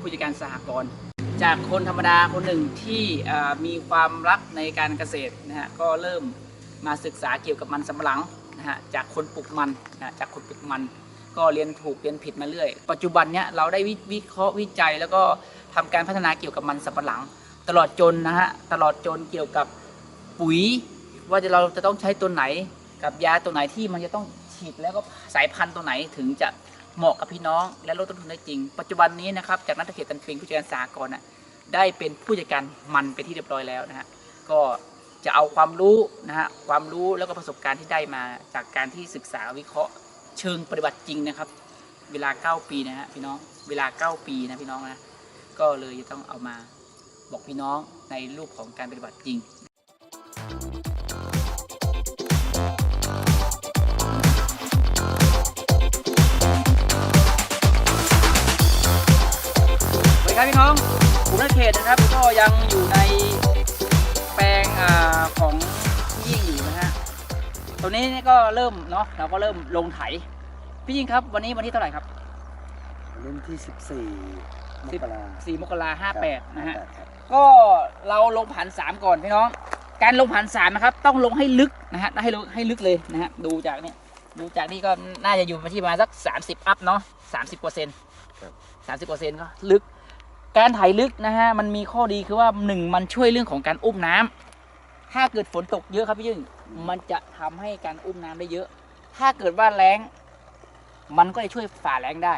ผู้จัดการสหกรณ์จากคนธรรมดาคนหนึ่งที่มีความรักในการเกษตรนะฮะก็เริ่มมาศึกษาเกี่ยวกับมันสำปะหลังนะฮะจากคนปลูกมันนะฮะจากคนปลูกมัน ก็เรียนถูกเรียนผิดมาเรื่อย ปัจจุบันเนี้ยเราได้วิวิเคราะห์วิจัย แล้วก็ทำการพัฒนาเกี่ยวกับมันสำปะหลัง ตลอดจนนะฮะตลอดจนเกี่ยวกับปุ๋ย ว่าจะเราจะต้องใช้ตัวไหน กับยาตัวไหนที่มันจะต้องฉีดแล้วก็สายพันธุ์ตัวไหนถึงจะ เหมาะกับพี่น้องและลดต้นทุนได้จริง ปัจจุบันนี้นะครับจากนักเกษตรตันปิงผู้จัดการสากลน่ะได้เป็นผู้จัดการมันเป็นที่เรียบร้อยแล้วนะฮะก็จะเอาความรู้นะฮะความรู้แล้วก็ประสบการณ์ที่ได้มาจากการที่ศึกษาวิเคราะห์เชิงปฏิบัติจริงนะครับ เวลา 9 ปีนะฮะพี่น้องเวลา 9 ปีนะพี่น้องนะก็เลยจะต้องเอามาบอกพี่น้องในรูปของการปฏิบัติจริง พี่น้องผมนักเขตนะครับ ก็ยังอยู่ในแปลงอาของพี่ยิ่งอยู่นะฮะตรงนี้นี่ก็เริ่มเนาะเราก็เริ่มลงไถ พี่ยิ่งครับ วันนี้วันที่เท่าไหร่ครับเล่นที่ 14มกรา4มกราห้าแปดนะฮะครับก็เราลงผ่านสามก่อนพี่น้อง การลงผ่านสามนะครับ ต้องลงให้ลึกนะฮะให้ลงให้ลึกเลยนะฮะดูจากนี่ดูจากนี่ก็น่าจะอยู่มาที่ประมาณสัก 30 อัพเนาะ30เปอร์เซ็นต์สามสิบเปอร์เซ็นต์ก็ลึก การไถลึกนะฮะมันมีข้อดีคือว่าหนึ่งมันช่วยเรื่องของการอุ้มน้ำถ้าเกิดฝนตกเยอะครับพี่ยึ่งมันจะทำให้การอุ้มน้ำได้เยอะ ถ้าเกิดว่าแรงมันก็จะช่วยฝ่าแรงได้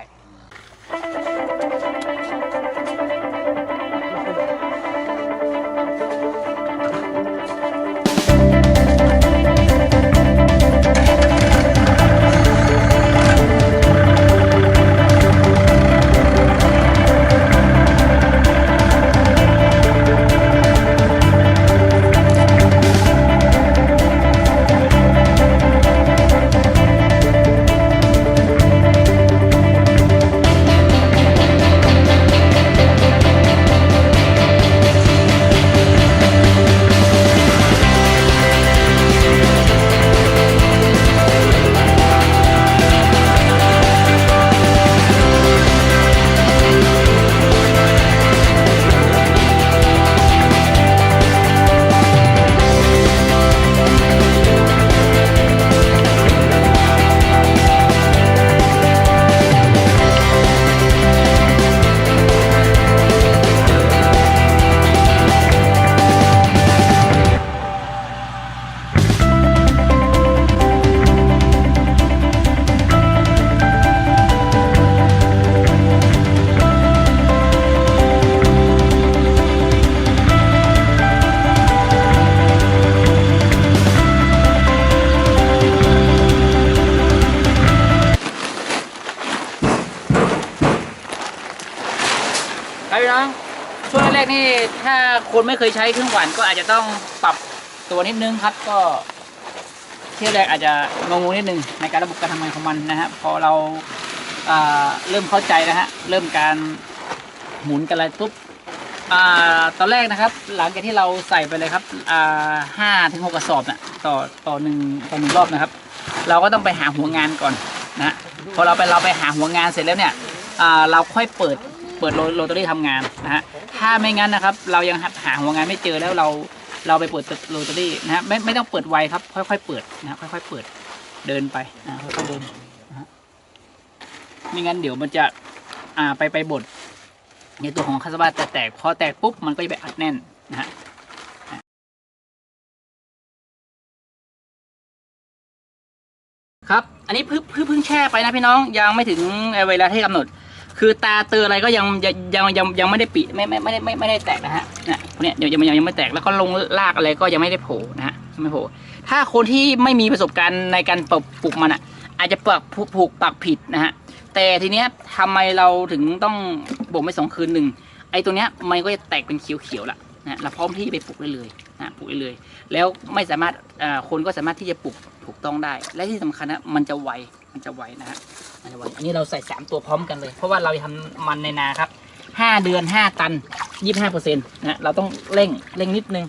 กนี่ถ้าคนไม่เคยใช้เครื่องหวานก็อาจจะต้องปรับตัวนิดนึงครับ ก็เที่ยวแรกอาจจะงงๆนิดนึงในการระบบการทำงานของมันนะฮะพอเราอ่าเริ่มเข้าใจนะฮะเริ่มการหมุนกันอะไรปุ๊บตอนแรกนะครับ หลังจากที่เราใส่ไปเลยครับห้าถึงหกกระสอบน่ะต่อต่อหนึ่งต่อหนึ่งรอบนะครับ เราก็ต้องไปหาหัวงานก่อนนะพอเราไปเราไปหาหัวงานเสร็จแล้วเนี่ยเราค่อยเปิด เปิดโรโรตารี่ทำงานนะฮะถ้าไม่งั้นนะครับ เรายังหาหาหัวงานไม่เจอแล้วเราเราไปเปิดโรตารี่นะฮะไม่ไม่ต้องเปิดไวครับ ค่อยๆเปิดนะฮะค่อยๆเปิดเดินไปนะค่อยๆเดินนะฮะไม่งั้นเดี๋ยวมันจะอ่าไปไปบดในตัวของคาสบาจะแตกพอแตกปุ๊บมันก็จะไปอัดแน่นนะฮะครับ อันนี้เพิ่งเพิ่งเพิ่งแช่ไปนะพี่น้องยังไม่ถึงเวลาที่กำหนด คือตาเตืออะไรก็ยังยังยังยังยังไม่ได้ปิไม่ไม่ไม่ได้ไม่ไม่ได้แตกนะฮะเนี่ยพวกเนี้ยยังยังยังยังไม่แตกแล้วก็ลงรากอะไรก็ยังไม่ได้โผล่นะฮะไม่โผล่ถ้าคนที่ไม่มีประสบการณ์ในการปลูกปลูกมันอะ อาจจะปลูกผูกผูกปักผิดนะฮะแต่ทีเนี้ยทำไมเราถึงต้องบ่มไปสองคืนหนึ่งไอ้ตัวเนี้ยมันก็จะแตกเป็นเขียวๆละนะเราพร้อมที่ไปปลูกได้เลยนะปลูกได้เลย แล้วไม่สามารถอ่าคนก็สามารถที่จะปลูกถูกต้องได้ และที่สำคัญนะมันจะไว มันจะไวนะฮะมันจะไวอันนี้เราใส่สามตัวพร้อมกันเลย เพราะว่าเราทำมันในนาครับห้าเดือนห้าตันยี่ห้าเปอร์เซ็นต์นะฮะเราต้องเร่งเร่งนิดนึง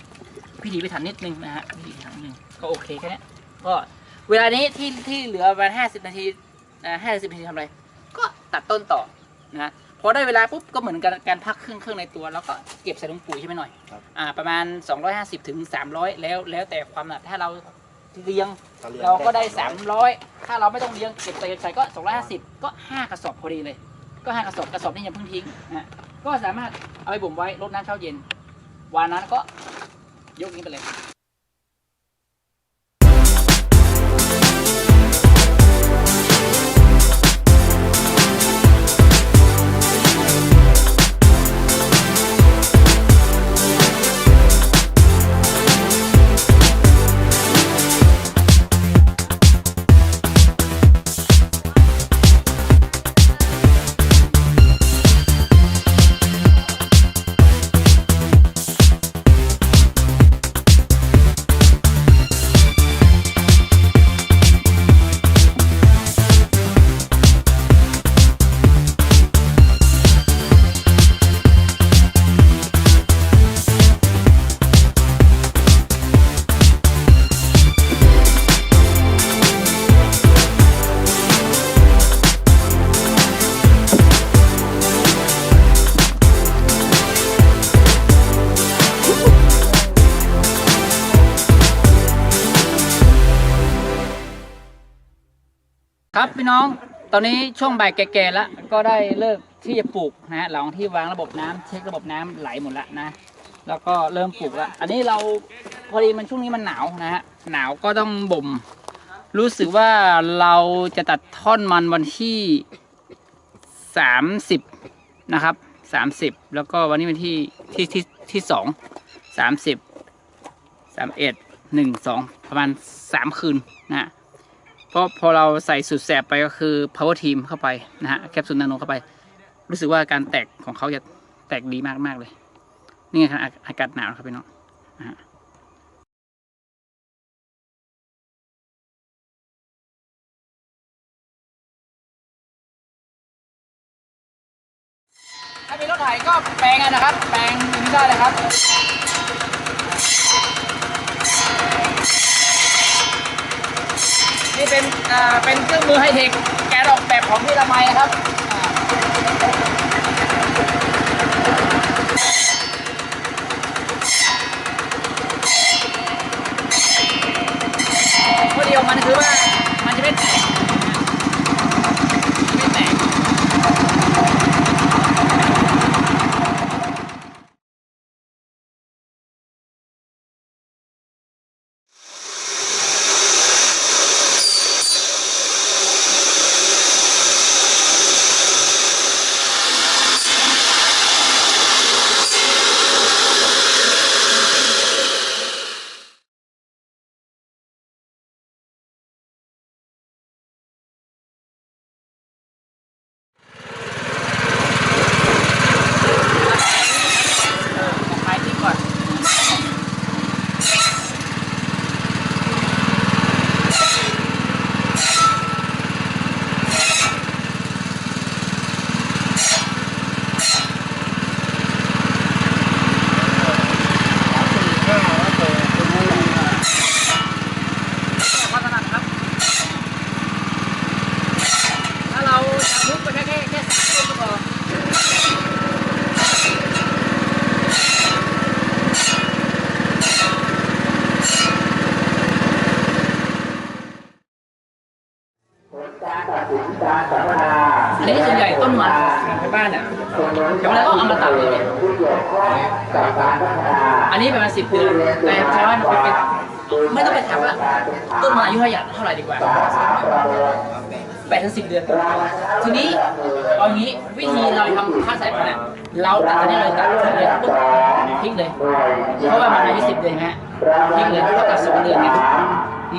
พิถีพิถันนิดนึงนะฮะพิถีพิถันนิดนึงก็โอเคแค่เนี้ยก็เวลานี้ที่ที่เหลือประมาณห้าสิบนาทีห้าสิบนาทีทำอะไร ก็ตัดต้นต่อนะฮะพพอได้เวลาปุ๊บก็เหมือนกันการพักเครื่องเครื่องในตัว แล้วก็เก็บใส่ถุงปุ๋ยใช่ไหมหน่อยครับอ่าประมาณ 250ถึง300 แล้วแล้วแต่ความหนาถ้าเรา เลี้ยงถ้าเลี้ยง เราก็ได้ได้ 300 ถ้าเราไม่ต้องเลี้ยงเก็บใส่ใส่ก็ 250 ก็ 5 กระสอบพอดีเลย ก็ 5 กระสอบกระสอบนี้อย่าเพิ่งทิ้งนะฮะก็สามารถเอาไปบ่มไว้รดน้ำเช้าเย็นวันนั้นก็ยกนี้ไปเลย ครับพี่น้องตอนนี้ช่วงบ่ายแก่ๆแล้วก็ได้เลิกที่จะปลูกนะฮะหลังที่วางระบบน้ำเช็คระบบน้ำไหลหมดแล้วนะแล้วก็เริ่มปลูกแล้วอันนี้เราพอดีมันช่วงนี้มันหนาวนะฮะหนาวก็ต้องบ่ม รู้สึกว่าเราจะตัดท่อนมันวันที่สามสิบนะครับสามสิบแล้วก็วันนี้วันที่ที่ที่ที่สองสามสิบสามเอ็ดหนึ่งสองประมาณสามคืนนะฮะ เพราะพอเราใส่สุดแสบไปก็คือ power team เข้าไปนะฮะแคปซูลนาโนเข้าไป รู้สึกว่าการแตกของเขาจะแตกดีมากมากเลย นี่ไงครับอากาศหนาวครับพี่น้องนะฮะถ้ามีรถไถก็แปลงกันนะครับ แปลงนี้ได้เลยครับ นี่เป็นอ่าเป็นเครื่องมือไฮเทคแกะออกแบบของพี่ละไมนะครับอ่าข้อดีของมันคือว่ามันจะไม่แตกไม่แตกขายทิ้งก่อนพัฒนาครับ ถ้าเราจะทุบไปแค่แค่แค่สามต้นก็พอ อันนี้ส่วนใหญ่ต้นมันในบ้านอะเดี๋ยวเราก็เอามาตัดเลยเนี่ย อันนี้ประมาณสิบเดือนแต่ชาวบ้านมันเป็นไม่ต้องไปถามว่าต้นมันอายุเท่าไหร่เท่าไหร่ดีกว่าแปดถึงสิบเดือน ทีนี้เอางี้วิธีเราทำค่าสายพันธุ์อะเราตัดอันนี้เลยตัดทิ้งเลยปุ๊บทิ้งเลย เพราะว่ามันอายุสิบเดือนฮะทิ้งเลยเท่ากับสองเดือนเนี่ย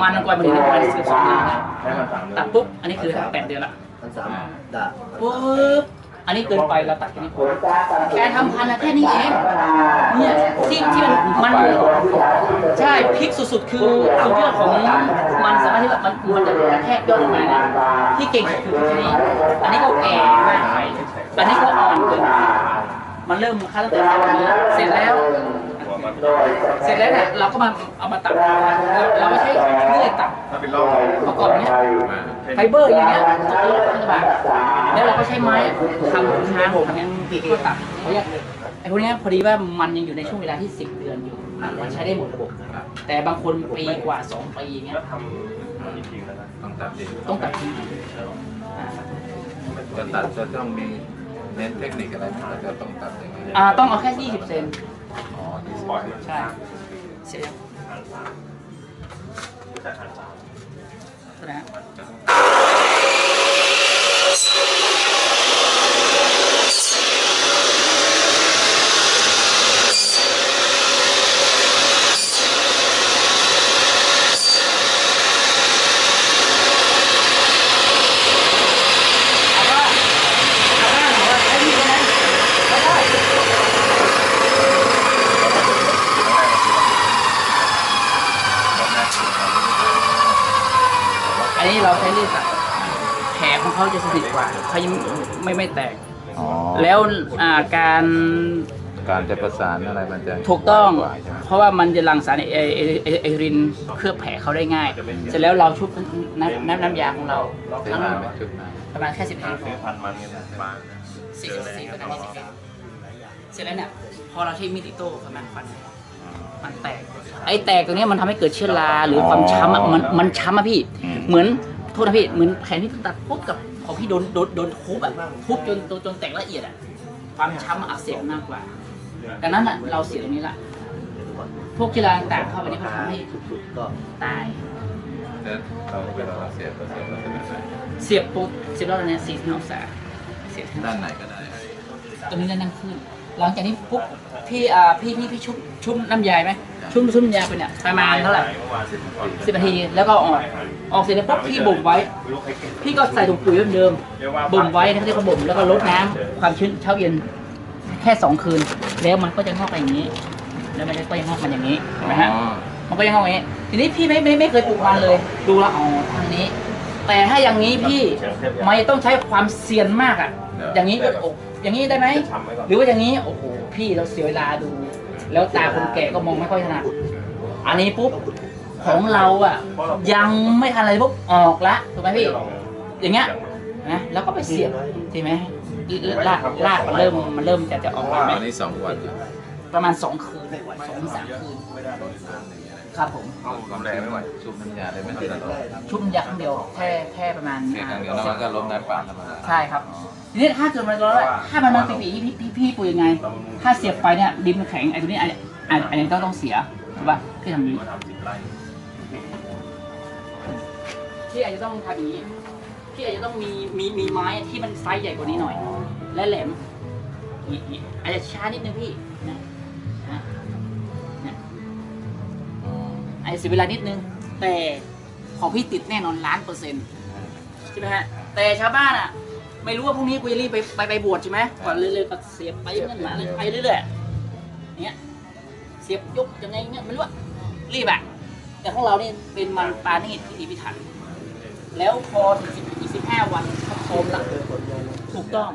มันกว่ามันถึงประมาณสิบสองเดือนนะตัดปุ๊บอันนี้คือแปดเดือนละพันสามดาปุ๊บ อันนี้เกินไปเราตัดแค่นี้พอแค่ทำพันละแค่นี้เองเนี่ยที่ที่มันมันใช่พิกสุดๆ คือสุดยอดของมันสามารถที่แบบมันมันจะกระแทกยอดลงมาเนี่ยที่เก่งสุดคือแค่นี้อันนี้ก็แก่มากไปอันนี้ก็อ่อนเกินไปมันเริ่มค่าตั้งแต่ตอนนี้เสร็จแล้ว เสร็จแล้วเนี่ยเราก็มาเอามาตัดเราเราก็ใช้เลื่อยตัดเป็นร่องประกอบเนี้ยไฟเบอร์อย่างเงี้ยจะเป็นพันบาทแล้วเราก็ใช้ไม้ทำค้างทำเนี้ยก็ตัดเขาเรียกไอ้พวกเนี้ยพอดีว่ามันยังอยู่ในช่วงเวลาที่ 10 เดือนอยู่มันใช้ได้หมดระบบแต่บางคนปีกว่า 2 ปีอย่างเงี้ยต้องตัดดินต้องตัดทิ้งอ่าจะตัดจะต้องมีเน้นเทคนิคอะไรไหมเราจะต้องตัดยังไงอ่าต้องเอาแค่ 20 เซน อ๋อที่สใช่เสร็จแล้วนะเอาว่าเอาว่าเอาว่าใช้ดีกว่านั้นเอาว่า อั นนี้เราใช้เลือดสัตว์แผลของเขาจะสนิทกว่าเขายังไม่ไม่แตก อ๋อแล้วอ่าการการจะประสานอะไรมันจะถูกต้อง ไวกว่าใช่ไหมเพราะว่ามันจะหลั่งสารเอเอเอเอรินเคลือบแผลเขาได้ง่าย เสร็จแล้วเราชุบน้ำน้ำน้ำยาของเราใช้ทั้งนานไหมชุดนานประมาณแค่สิบนาทีพอสี่สิบสี่ก็ได้ยี่สิบนาทีเสร็จแล้วเนี่ยพอเราใช้มีดอิโต้ประมาณฟัน มันแตก ไอ้แตกตรงเนี้ยมันทำให้เกิดเชื้อราหรือความช้ำอะมันมันช้ำอะพี่เหมือนโทษนะพี่เหมือนแขนที่ตัดปุ๊บกับของพี่โดนโดนโดนทุบอะทุบจนจนจนแตกละเอียดอะความช้ำอักเสบมากกว่าดังนั้นอะเราเสียตรงนี้ละ พวกกีฬาต่างๆเข้าไปนี่ก็ทำให้ตายแล้วเราเวลาเราเสียบเราเสียบเราจะแบบไหนเสียบปุ๊บเสียบแล้วเนี่ยสี่สิบองศาเสียบด้านไหนก็ได้ ตรงนี้แล้วนั่งขึ้น หลังจากนี้ปุ๊บพี่อ่าพี่พี่พี่ชุบชุบน้ำยาไหมชุบชุบน้ำยาไปเนี่ยประมาณเท่าไหร่สิบนาทีแล้วก็ออกออกเสร็จแล้วปุ๊บพี่บ่มไว้ พี่ก็ใส่ถุงปุ๋ยเหมือนเดิมบ่มไว้นะครับที่เขาบ่มแล้วก็ลดน้ำความชื้นเช้าเย็น แค่สองคืน แล้วมันก็จะงอกไปอย่างนี้ แล้วมันก็ยังงอกมันอย่างนี้เห็นไหมฮะอ๋อมันก็ยังงอกอย่างนี้ ทีนี้พี่ไม่ไม่ไม่เคยปลูกมันเลย ดูแลวอ๋อทางนี้ แต่ถ้าอย่างนี้พี่มันต้องใช้ความเซียนมากอะ อย่างนี้ก็โอ้อย่างนี้ได้ไหม หรือว่าอย่างนี้โอ้โหพี่เราเสียเวลาดู แล้วตาคนแก่ก็มองไม่ค่อยถนัดอันนี้ปุ๊บของเราอะ ยังไม่ทันอะไรปุ๊บออกละถูกไหมพี่ อย่างเงี้ยนะแล้วก็ไปเสียบใช่ไหมลากลากมันเริ่มมันเริ่มจะจะออกมาไหมอันนี้สองวันเหรอประมาณสองคืนสองถึงสามคืน ครับผมความแรงไม่ไหวชุบน้ำยาได้ไหมตลอดชุบยาครั้งเดียวแค่แค่ประมาณแค่ครั้งเดียวแล้วมันก็ล้มน้ำปลาธรรมดาใช่ครับทีนี้ถ้าเกิดมันร้อนอะถ้ามันมันปีๆพี่พี่พี่ปุ๋ยยังไง ถ้าเสียบไปเนี่ยดินมันแข็งไอ้ตัวนี้อันอันอันนี้ต้องต้องเสียถูกป่ะพี่ทำอย่างนี้พี่อาจจะต้องทำอย่างนี้พี่อาจจะต้องมีมีมีไม้ที่มันไซส์ใหญ่กว่านี้หน่อย และแหลมนี่นี่อาจจะช้านิดนึงพี่ เสียเวลานิดนึง แต่ของพี่ติดแน่นอนล้านเปอร์เซ็นต์ใช่ไหมฮะแต่ชาวบ้านอะ ไม่รู้ว่าพรุ่งนี้กูจะรีบไปไปไปบวชใช่ไหมก่อนเรื่อยๆก็เสียบไปเงี้ยหมาเลยไปเรื่อยๆเนี้ยเสียบยกยังไงเงี้ยไม่รู้อะรีบอะแต่ของเรานี่เป็นมันปานีตพิถีพิถันแล้วพอถึงสิบอีสิบห้าวันเขาโคมละถูกต้อง